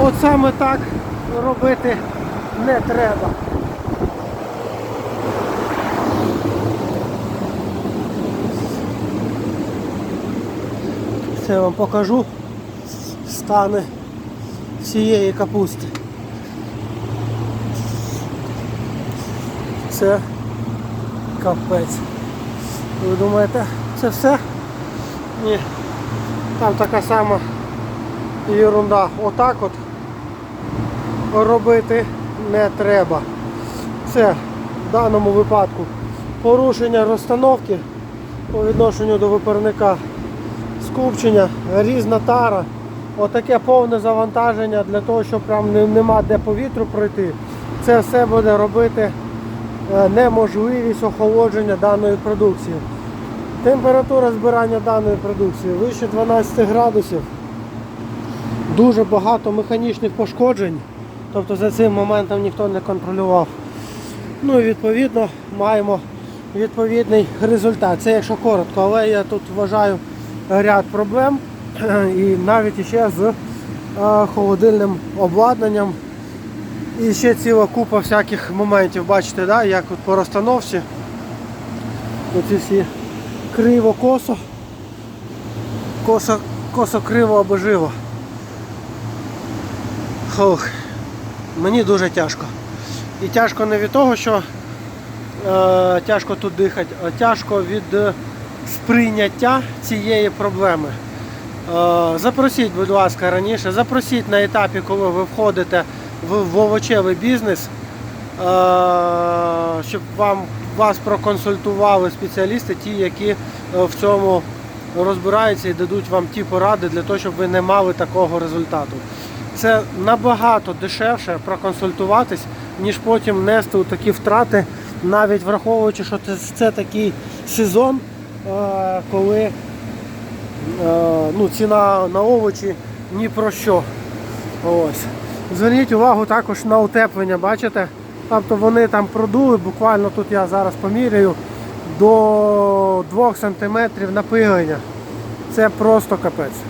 От саме так робити не треба. Це вам покажу стани всієї капусти. Це капець. Ви думаєте, це все? Ні. Там така сама ерунда. Отак от робити не треба. Це в даному випадку порушення розстановки по відношенню до випарника скупчення, різна тара, отаке повне завантаження для того, щоб прям нема де повітру пройти. Це все буде робити е, неможливість охолодження даної продукції. Температура збирання даної продукції вище 12 градусів. Дуже багато механічних пошкоджень, тобто за цим моментом ніхто не контролював. Ну і відповідно маємо відповідний результат. Це якщо коротко, але я тут вважаю ряд проблем і навіть іще з е, холодильним обладнанням. І ще ціла купа всяких моментів, бачите, да, як от по розстановці. Оці всі криво-косо, косо, косо-криво або живо. Фух. Мені дуже тяжко. І тяжко не від того, що е, тяжко тут дихати, а тяжко від сприйняття цієї проблеми. Е, запросіть, будь ласка, раніше, запросіть на етапі, коли ви входите в, в овочевий бізнес, е, щоб вам, вас проконсультували спеціалісти, ті, які е, в цьому розбираються і дадуть вам ті поради для того, щоб ви не мали такого результату. Це набагато дешевше проконсультуватись, ніж потім нести такі втрати, навіть враховуючи, що це, такий сезон, е, коли е, ну, ціна на овочі ні про що. Ось. Зверніть увагу також на утеплення, бачите? Тобто вони там продули, буквально тут я зараз поміряю, до 2 см напилення. Це просто капець.